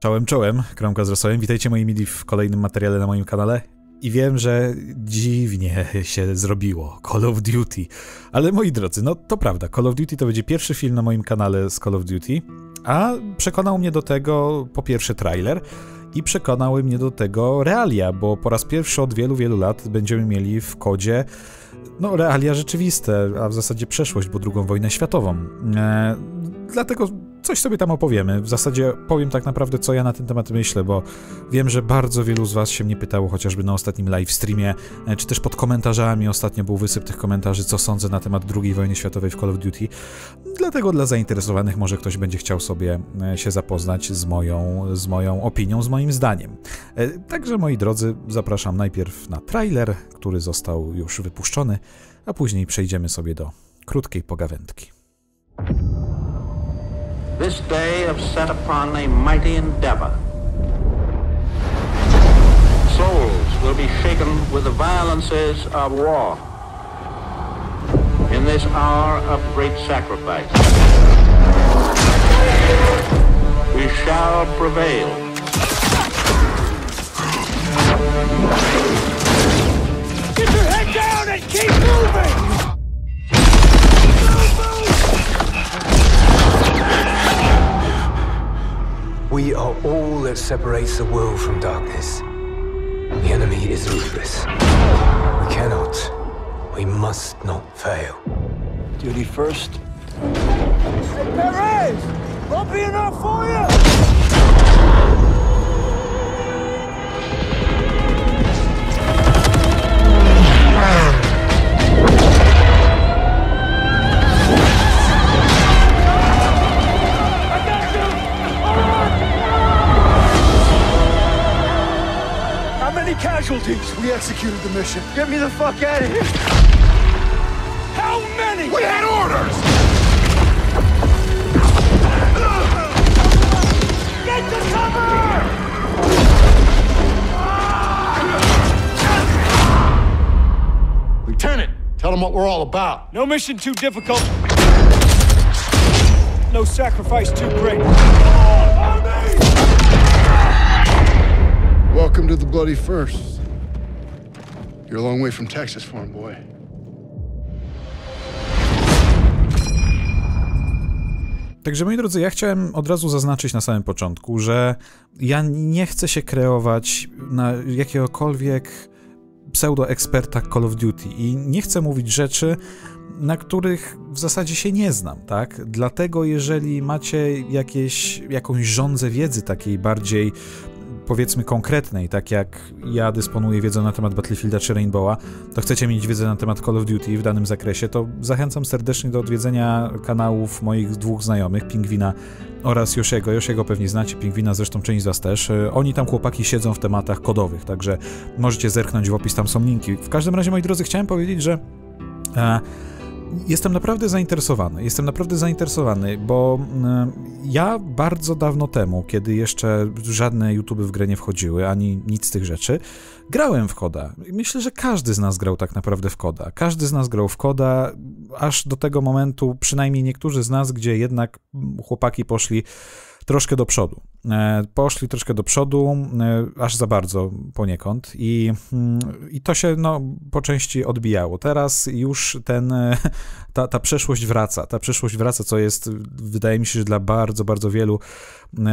Czołem, czołem, Kromka z Rosołem. Witajcie moi mili w kolejnym materiale na moim kanale. I wiem, że dziwnie się zrobiło Call of Duty. Ale moi drodzy, no to prawda, Call of Duty to będzie pierwszy film na moim kanale z Call of Duty, a przekonał mnie do tego po pierwsze trailer i przekonały mnie do tego realia, bo po raz pierwszy od wielu, wielu lat będziemy mieli w kodzie no, realia rzeczywiste, a w zasadzie przeszłość, bo drugą wojnę światową. E, dlatego coś sobie tam opowiemy. W zasadzie powiem tak naprawdę, co ja na ten temat myślę, bo wiem, że bardzo wielu z Was się mnie pytało, chociażby na ostatnim live streamie, e, czy też pod komentarzami. Ostatnio był wysyp tych komentarzy, co sądzę na temat II wojny światowej w Call of Duty. Dlatego dla zainteresowanych może ktoś będzie chciał sobie e, się zapoznać z moją, z moją opinią, z moim zdaniem. E, także moi drodzy, zapraszam najpierw na trailer, który został już wypuszczony, a później przejdziemy sobie do krótkiej pogawędki. This day have set upon a mighty endeavor. Souls will be shaken with the violences of war. In this hour of great sacrifice, we shall prevail. All that separates the world from darkness. The enemy is ruthless. We cannot, we must not fail. Duty first. Hey, Perez! Won't be enough for you! Casualties? We executed the mission. Get me the fuck out of here! How many? We had orders! Get to cover! Lieutenant, tell them what we're all about. No mission too difficult. No sacrifice too great. Welcome to the Bloody First. You're a long way from Texas, farm boy. Także moi drodzy, ja chciałem od razu zaznaczyć na samym początku, że ja nie chcę się kreować na jakiegokolwiek pseudo-eksperta Call of Duty i nie chcę mówić rzeczy, na których w zasadzie się nie znam, tak? Dlatego jeżeli macie jakieś, jakąś żądzę wiedzy takiej bardziej powiedzmy konkretnej, tak jak ja dysponuję wiedzą na temat Battlefielda czy Rainbowa, to chcecie mieć wiedzę na temat Call of Duty w danym zakresie, to zachęcam serdecznie do odwiedzenia kanałów moich dwóch znajomych, Pingwina oraz Josiego. Josiego pewnie znacie, Pingwina zresztą część z was też. E, Oni tam chłopaki siedzą w tematach kodowych, także możecie zerknąć w opis, tam są linki. W każdym razie, moi drodzy, chciałem powiedzieć, że e, Jestem naprawdę zainteresowany. Jestem naprawdę zainteresowany, bo mm, ja bardzo dawno temu, kiedy jeszcze żadne YouTube w grę nie wchodziły, ani nic z tych rzeczy, grałem w koda. Myślę, że każdy z nas grał tak naprawdę w koda. Każdy z nas grał w koda, aż do tego momentu, przynajmniej niektórzy z nas, gdzie jednak chłopaki poszli troszkę do przodu. E, Poszli troszkę do przodu, e, aż za bardzo poniekąd i, mm, i to się no, po części odbijało. Teraz już ten, e, ta, ta przeszłość wraca, ta przeszłość wraca, co jest, wydaje mi się, że dla bardzo, bardzo wielu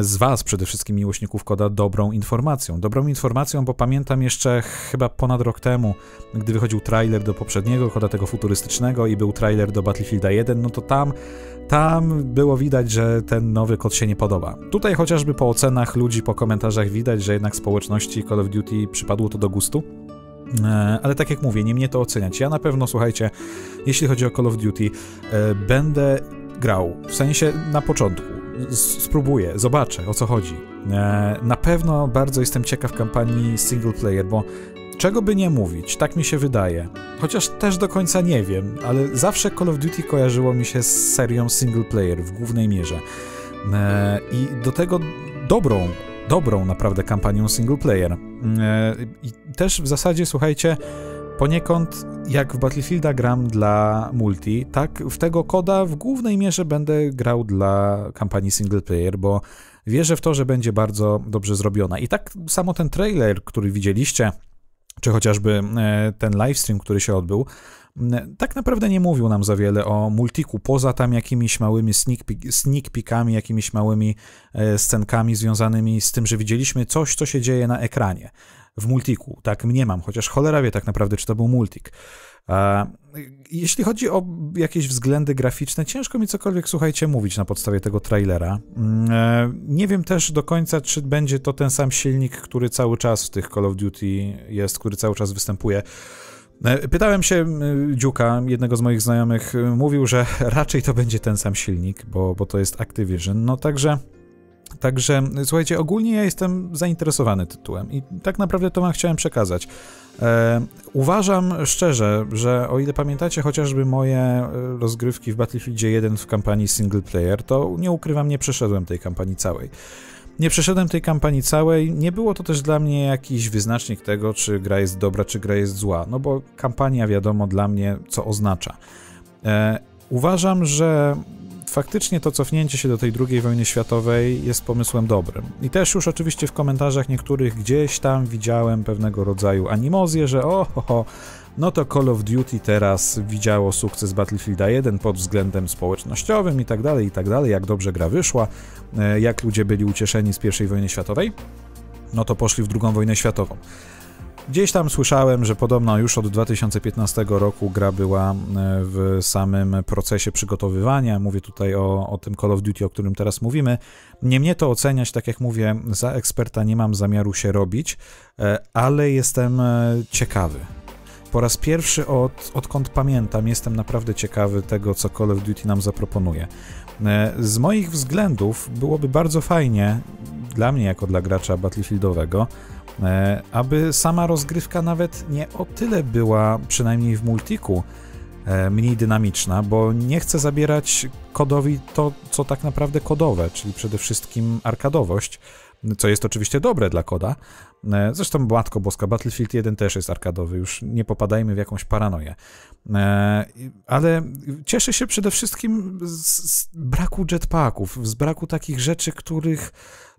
z was, przede wszystkim miłośników koda, dobrą informacją. Dobrą informacją, bo pamiętam jeszcze chyba ponad rok temu, gdy wychodził trailer do poprzedniego koda, tego futurystycznego i był trailer do Battlefielda 1, no to tam tam było widać, że ten nowy kod się nie podoba. Tutaj chociażby po ocenach ludzi, po komentarzach widać, że jednak społeczności Call of Duty przypadło to do gustu. E, Ale tak jak mówię, nie mnie to oceniać. Ja na pewno, słuchajcie, jeśli chodzi o Call of Duty, e, będę grał, w sensie na początku. Spróbuję, zobaczę o co chodzi. E, Na pewno bardzo jestem ciekaw kampanii single player, bo czego by nie mówić, tak mi się wydaje. Chociaż też do końca nie wiem, ale zawsze Call of Duty kojarzyło mi się z serią single player w głównej mierze. E, I do tego dobrą, dobrą naprawdę kampanią single player. E, I też w zasadzie, słuchajcie, poniekąd jak w Battlefielda gram dla multi, tak w tego koda w głównej mierze będę grał dla kampanii single player, bo Wierzę w to, że będzie bardzo dobrze zrobiona. I tak samo ten trailer, który widzieliście, czy chociażby e, ten livestream, który się odbył, tak naprawdę nie mówił nam za wiele o multiku, poza tam jakimiś małymi sneak, peek, sneak peekami, jakimiś małymi e, scenkami związanymi z tym, że widzieliśmy coś, co się dzieje na ekranie w multiku. Tak mnie mam, chociaż cholera wie tak naprawdę, czy to był multik. Jeśli chodzi o jakieś względy graficzne, ciężko mi cokolwiek, słuchajcie, mówić na podstawie tego trailera. Mm, e, nie wiem też do końca, czy będzie to ten sam silnik, który cały czas w tych Call of Duty jest, który cały czas występuje. E, pytałem się Dziuka, jednego z moich znajomych, mówił, że raczej to będzie ten sam silnik, bo, bo to jest Activision. No także Także słuchajcie, ogólnie ja jestem zainteresowany tytułem i tak naprawdę to wam chciałem przekazać. E, uważam szczerze, że o ile pamiętacie chociażby moje e, rozgrywki w Battlefieldzie 1 w kampanii single player, to nie ukrywam, nie przeszedłem tej kampanii całej. Nie przeszedłem tej kampanii całej, nie było to też dla mnie jakiś wyznacznik tego, czy gra jest dobra, czy gra jest zła, no bo kampania wiadomo dla mnie, co oznacza. E, uważam, że faktycznie to cofnięcie się do tej II wojny światowej jest pomysłem dobrym. I też już oczywiście w komentarzach niektórych gdzieś tam widziałem pewnego rodzaju animozję, że o, ho, ho, no to Call of Duty teraz widziało sukces Battlefielda 1 pod względem społecznościowym i tak dalej, i tak dalej, jak dobrze gra wyszła, e, jak ludzie byli ucieszeni z I wojny światowej, no to poszli w II wojnę światową. Gdzieś tam słyszałem, że podobno już od 2015 roku gra była e, w samym procesie przygotowywania. Mówię tutaj o, o tym Call of Duty, o którym teraz mówimy. Nie mnie to oceniać, tak jak mówię, za eksperta nie mam zamiaru się robić, e, ale jestem e, ciekawy. Po raz pierwszy od, odkąd pamiętam, jestem naprawdę ciekawy tego, co Call of Duty nam zaproponuje. Z moich względów byłoby bardzo fajnie, dla mnie jako dla gracza Battlefieldowego, aby sama rozgrywka nawet nie o tyle była, przynajmniej w multiku, e, mniej dynamiczna, bo nie chcę zabierać kodowi to, co tak naprawdę kodowe, czyli przede wszystkim arkadowość, co jest oczywiście dobre dla koda. E, zresztą Matko Boska, Battlefield 1 też jest arkadowy, już nie popadajmy w jakąś paranoję. Ale cieszę się przede wszystkim z braku jetpacków, z braku takich rzeczy, których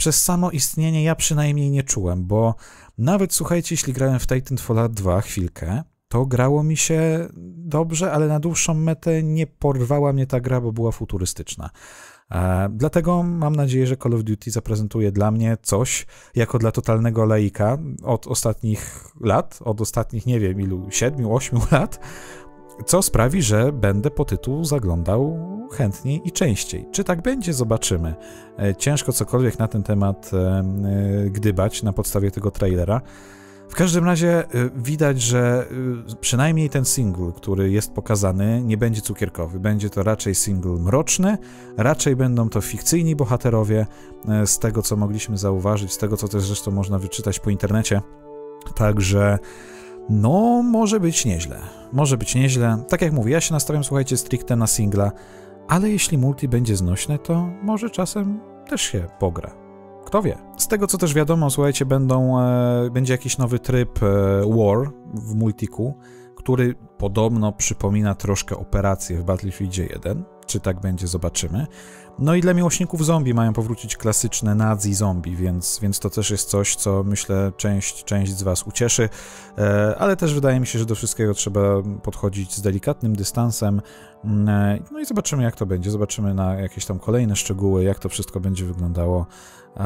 przez samo istnienie ja przynajmniej nie czułem, bo nawet słuchajcie, jeśli grałem w Titanfall 2 chwilkę, to grało mi się dobrze, ale na dłuższą metę nie porwała mnie ta gra, bo była futurystyczna. E, dlatego mam nadzieję, że Call of Duty zaprezentuje dla mnie coś, jako dla totalnego laika od ostatnich lat, od ostatnich nie wiem ilu, 7-8 lat, co sprawi, że będę po tytuł zaglądał chętniej i częściej. Czy tak będzie, zobaczymy. E, ciężko cokolwiek na ten temat e, e, gdybać na podstawie tego trailera. W każdym razie widać, że przynajmniej ten single, który jest pokazany, nie będzie cukierkowy. Będzie to raczej single mroczny, raczej będą to fikcyjni bohaterowie, z tego co mogliśmy zauważyć, z tego co też zresztą można wyczytać po internecie. Także no, może być nieźle. Może być nieźle. Tak jak mówię, ja się nastawiam, słuchajcie, stricte na singla, ale jeśli multi będzie znośne, to może czasem też się pogra. Kto wie? Z tego co też wiadomo, słuchajcie, będą, e, będzie jakiś nowy tryb e, War w multiku, który podobno przypomina troszkę operację w Battlefieldzie 1. Czy tak będzie, zobaczymy. No i dla miłośników zombie mają powrócić klasyczne nazi zombie, więc, więc to też jest coś, co myślę część, część z Was ucieszy, e, ale też wydaje mi się, że do wszystkiego trzeba podchodzić z delikatnym dystansem. Mm, e, no i zobaczymy, jak to będzie. Zobaczymy na jakieś tam kolejne szczegóły, jak to wszystko będzie wyglądało. E,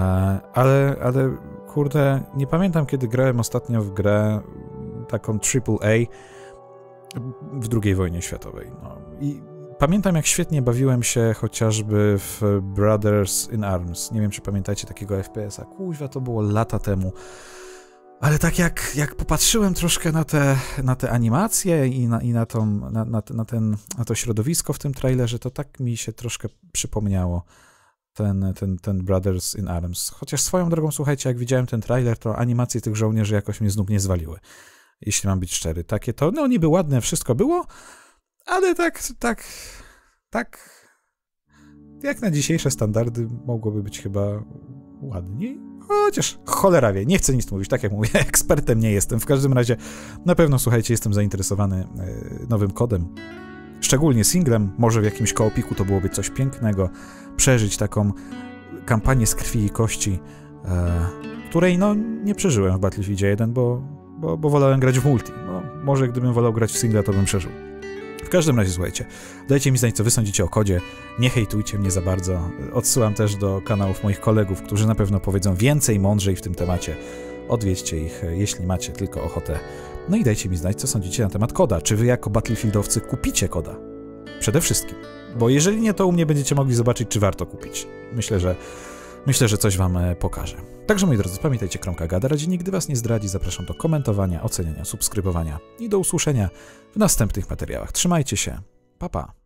ale, ale kurde, nie pamiętam, kiedy grałem ostatnio w grę taką AAA w II wojnie światowej. No. I Pamiętam, jak świetnie bawiłem się chociażby w Brothers in Arms. Nie wiem, czy pamiętacie takiego FPS-a. Kuźwa, to było lata temu. Ale tak jak, jak popatrzyłem troszkę na te, na te animacje i, na, i na, tą, na, na, na, ten, na to środowisko w tym trailerze, to tak mi się troszkę przypomniało ten, ten, ten Brothers in Arms. Chociaż swoją drogą, słuchajcie, jak widziałem ten trailer, to animacje tych żołnierzy jakoś mnie znów nie zwaliły. Jeśli mam być szczery. Takie to, no niby ładne wszystko było, ale tak, tak, tak, jak na dzisiejsze standardy mogłoby być chyba ładniej. Chociaż cholera wie, nie chcę nic mówić, tak jak mówię, ekspertem nie jestem. W każdym razie na pewno, słuchajcie, jestem zainteresowany e, nowym kodem. Szczególnie singlem, może w jakimś koopiku to byłoby coś pięknego. Przeżyć taką kampanię z krwi i kości, e, której no nie przeżyłem w Battlefieldzie 1, bo, bo, bo wolałem grać w multi. No, może gdybym wolał grać w singla, to bym przeżył. Każdym razie, słuchajcie, dajcie mi znać, co wy sądzicie o kodzie, nie hejtujcie mnie za bardzo. Odsyłam też do kanałów moich kolegów, którzy na pewno powiedzą więcej, mądrzej w tym temacie. Odwiedźcie ich, e, jeśli macie tylko ochotę. No i dajcie mi znać, co sądzicie na temat koda. Czy wy jako Battlefieldowcy kupicie koda? Przede wszystkim. Bo jeżeli nie, to u mnie będziecie mogli zobaczyć, czy warto kupić. Myślę, że myślę, że coś wam e, pokażę. Także moi drodzy, pamiętajcie, Kromka Gada radzi nigdy was nie zdradzi. Zapraszam do komentowania, oceniania, subskrybowania i do usłyszenia w następnych materiałach. Trzymajcie się. Pa, pa.